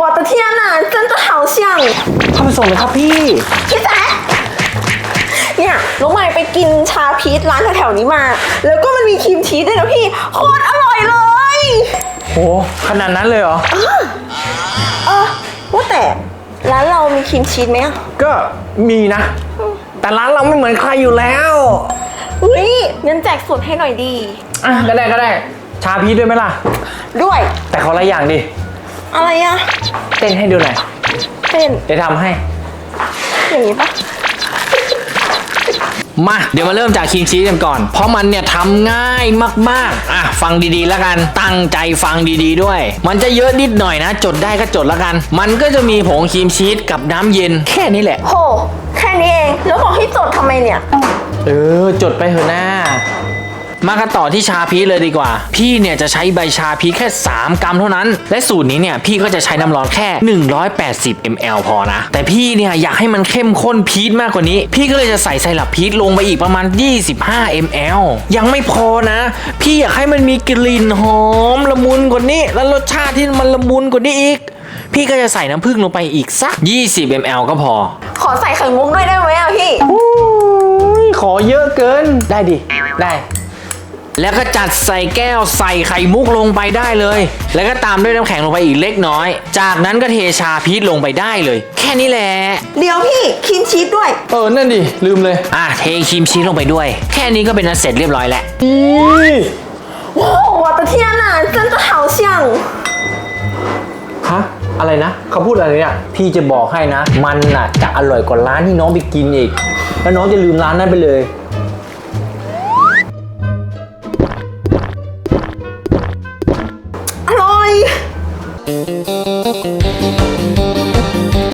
我的天呐，真的好像 เข้าไปส่งเลยครับพี่ พี่แจ๊คเนี่ยน้องใหม่ไปกินชาพีชร้านแถวๆนี้มา แล้วก็มันมีครีมชีสด้วยนะพี่ โคตรอร่อยเลย โห ขนาดนั้นเลยเหรอ เออว่าแต่ร้านเรามีครีมชีสไหมอะ ก็มีนะ แต่ร้านเราไม่เหมือนใครอยู่แล้ว อุ้ยงั้นแจกสูตรให้หน่อยดี อ่ะก็ได้ก็ได้ ชาพีชด้วยไหมล่ะ ด้วย แต่ขอละอย่างดิ อะไรอะเต้นให้ดูหน่อยเต้นเดี๋ยวทำให้ อย่างนี้ปะมาเดี๋ยวมาเริ่มจากครีมชีสกันก่อน เพราะมันเนี่ยทำง่ายมากๆ อะ ฟังดีๆแล้วกันตั้งใจฟังดีๆด้วย มันจะเยอะนิดหน่อยนะ จดได้ก็จดแล้วกัน มันก็จะมีผงครีมชีสกับน้ำเย็น แค่นี้แหละ โห แค่นี้เอง แล้วบอกให้จดทำไมเนี่ย เออ จดไปเถอะหน้า มากันต่อที่ชาพีชเลยดีกว่า พี่เนี่ยจะใช้ใบชาพีชแค่ 3 กรัมเท่านั้น และสูตรนี้เนี่ยพี่ก็จะใช้น้ำร้อนแค่ 180 ml พอนะ แต่พี่เนี่ยอยากให้มันเข้มข้นพีชมากกว่านี้ พี่ก็เลยจะใส่ไซรัปพีชลงไปอีกประมาณ 25 ml ยังไม่พอนะ พี่อยากให้มันมีกลิ่นหอมละมุนกว่านี้ และรสชาติที่มันละมุนกว่านี้อีกพี่ก็จะใส่น้ำผึ้งลงไปอีกสัก 20 ml ก็พอ ขอใส่ไข่มุกด้วยได้ไหมอะพี่ขอเยอะเกิน ได้ดิ ได้ แล้วก็จัดใส่แก้วใส่ไข่มุกลงไปได้เลย แล้วก็ตามด้วยน้ำแข็งลงไปอีกเล็กน้อย จากนั้นก็เทชาพีชลงไปได้เลย แค่นี้แหละ เดี๋ยวพี่ครีมชีสด้วย เออ นั่นดิ ลืมเลย อ่ะเทครีมชีสลงไปด้วย แค่นี้ก็เป็นอันเสร็จเรียบร้อยแล้ว อี 哇，我的天呐，真的好像。 ฮะ อะไรนะ เขาพูดอะไรเนี่ย พี่จะบอกให้นะ มันน่ะจะอร่อยกว่าร้านที่น้องไปกินอีก แล้วน้องจะลืมร้านนั้นไปเลย